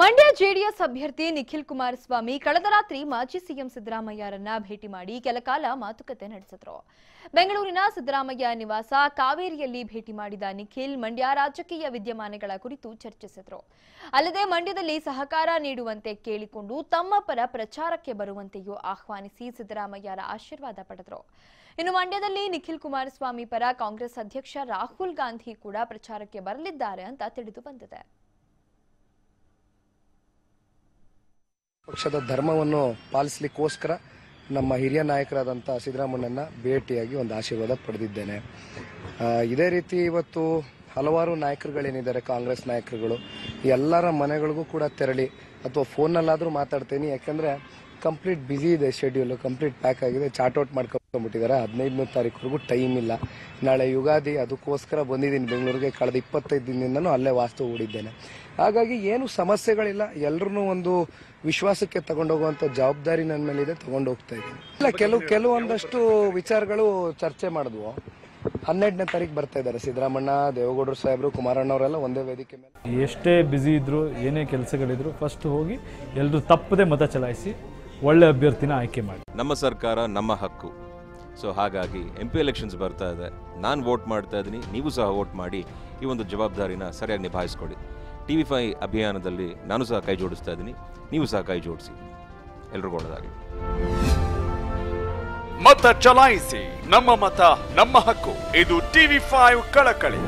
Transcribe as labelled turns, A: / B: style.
A: Mandya JDS ಅಭ್ಯರ್ಥಿ ನಿಖಿಲ್ ಕುಮಾರಸ್ವಾಮಿ ಕಳೆದ ರಾತ್ರಿ ಮಾಜಿ ಸಿಎಂ ಸಿದ್ದರಾಮಯ್ಯರನ್ನ ಭೇಟಿ ಮಾಡಿ ಕೆಲಕಾಲ ಮಾತುಕತೆ ನಡೆಸಿದ್ರು. ಬೆಂಗಳೂರಿನ ಸಿದ್ದರಾಮಯ್ಯ ನಿವಾಸ ಕಾವೇರಿಯಲ್ಲಿ ಭೇಟಿ ಮಾಡಿದ ನಿಖಿಲ್ ಮಂಡ್ಯ ರಾಜಕೀಯ ವಿದ್ಯಮಾನಗಳ ಕುರಿತು ಚರ್ಚಿಸಿದ್ರು. ಅಲ್ಲದೆ ಮಂಡ್ಯದಲ್ಲಿ ಸಹಕಾರ ನೀಡುವಂತೆ ಕೇಳಿಕೊಂಡು ತಮ್ಮ ಪರ ಪ್ರಚಾರಕ್ಕೆ ಬರುವಂತೆಯೂ ಆಹ್ವಾನಿಸಿ ಸಿದ್ದರಾಮಯ್ಯರ ಆಶೀರ್ವಾದ ಪಡೆದರು. ಇನ್ನು ಮಂಡ್ಯದಲ್ಲಿ ನಿಖಿಲ್ ಕುಮಾರಸ್ವಾಮಿ ಪರ ಕಾಂಗ್ರೆಸ್ ಅಧ್ಯಕ್ಷ ರಾಹುಲ್ ಗಾಂಧಿ ಕೂಡ ಪ್ರಚಾರಕ್ಕೆ ಬರಲಿದ್ದಾರೆ ಅಂತ ತಿಳಿದು ಬಂದಿದೆ.
B: ಪಕ್ಷದ ಧರ್ಮವನ್ನು ಪಾಲಿಸಲಿಕ್ಕೋಸ್ಕರ ನಮ್ಮ ಹಿರಿಯ ನಾಯಕರಾದಂಥ ಸಿದ್ದರಾಮಣ್ಣನ ಭೇಟಿಯಾಗಿ ಒಂದು ಆಶೀರ್ವಾದ ಪಡೆದಿದ್ದೇನೆ. ಇದೇ ರೀತಿ ಇವತ್ತು ಹಲವಾರು ನಾಯಕರುಗಳೇನಿದ್ದಾರೆ, ಕಾಂಗ್ರೆಸ್ ನಾಯಕರುಗಳು. ಎಲ್ಲರ ಮನೆಗಳಿಗೂ ಕೂಡ ತೆರಳಿ, ಅಥವಾ ಫೋನ್ನಲ್ಲಾದರೂ ಮಾತಾಡ್ತೀನಿ, ಯಾಕಂದರೆ ಕಂಪ್ಲೀಟ್ ಬ್ಯುಸಿ ಇದೆ ಶೆಡ್ಯೂಲ್ ಕಂಪ್ಲೀಟ್ ಪ್ಯಾಕ್ ಆಗಿದೆ ಚಾರ್ಟ್ ಔಟ್ ಮಾಡ್ಕೊಂಡ್ಬಿಟ್ಟಿದ್ದಾರೆ. ಹದಿನೈದನೇ ತಾರೀಕುವರೆಗೂ ಟೈಮ್ ಇಲ್ಲ. ನಾಳೆ ಯುಗಾದಿ ಅದಕ್ಕೋಸ್ಕರ ಬಂದಿದ್ದೀನಿ ಬೆಂಗಳೂರಿಗೆ. ಕಳೆದ ಇಪ್ಪತ್ತೈದು ದಿನದಿಂದನೂ ಅಲ್ಲೇ ವಾಸ್ತು ಹೂಡಿದ್ದೇನೆ. ಹಾಗಾಗಿ ಏನು ಸಮಸ್ಯೆಗಳಿಲ್ಲ. ಎಲ್ಲರೂ ಒಂದು ವಿಶ್ವಾಸಕ್ಕೆ ತಗೊಂಡೋಗುವಂಥ ಜವಾಬ್ದಾರಿ ನನ್ನ ಮೇಲಿದೆ. ತಗೊಂಡು ಹೋಗ್ತಾ ಇದ್ದೀನಿ. ಇಲ್ಲ ಕೆಲವು ಕೆಲವೊಂದಷ್ಟು ವಿಚಾರಗಳು ಚರ್ಚೆ ಮಾಡಿದ್ವು. ಹನ್ನೆರಡನೇ ತಾರೀಕು ಬರ್ತಾ ಇದ್ದಾರೆ. ಸಿದ್ದರಾಮಣ್ಣ ದೇವೇಗೌಡರು ಸಾಹೇಬರು ಕುಮಾರಣ್ಣವರೆಲ್ಲ ಒಂದೇ ವೇದಿಕೆ ಮೇಲೆ.
C: ಎಷ್ಟೇ ಬ್ಯುಸಿ ಇದ್ದರೂ ಏನೇ ಕೆಲಸಗಳಿದ್ರು ಫಸ್ಟ್ ಹೋಗಿ ಎಲ್ಲರೂ ತಪ್ಪದೆ ಮತ ಚಲಾಯಿಸಿ ಒಳ್ಳೆ ಅಭ್ಯರ್ಥಿನ ಆಯ್ಕೆ ಮಾಡಿ.
D: ನಮ್ಮ ಸರ್ಕಾರ ನಮ್ಮ ಹಕ್ಕು. ಸೊ ಹಾಗಾಗಿ ಎಂ ಪಿ ಎಲೆಕ್ಷನ್ಸ್ ಬರ್ತಾ ಇದೆ. ನಾನು ವೋಟ್ ಮಾಡ್ತಾ ಇದ್ದೀನಿ, ನೀವು ಸಹ ವೋಟ್ ಮಾಡಿ ಈ ಒಂದು ಜವಾಬ್ದಾರಿನ ಸರಿಯಾಗಿ ನಿಭಾಯಿಸ್ಕೊಡಿ ಟಿ ವಿ ಫೈ ಅಭಿಯಾನದಲ್ಲಿ ನಾನು ಸಹ ಕೈ ಜೋಡಿಸ್ತಾ ಇದ್ದೀನಿ, ನೀವು ಸಹ ಕೈ ಜೋಡಿಸಿ. ಎಲ್ರಿಗೂ ಒಳ್ಳೆದಾಗಿ
E: ಮತ ಚಲಾಯಿಸಿ, ನಮ್ಮ ಮತ, ನಮ್ಮ ಹಕ್ಕು. ಇದು ಟಿವಿ ಫೈವ್ ಕಳಕಳಿ.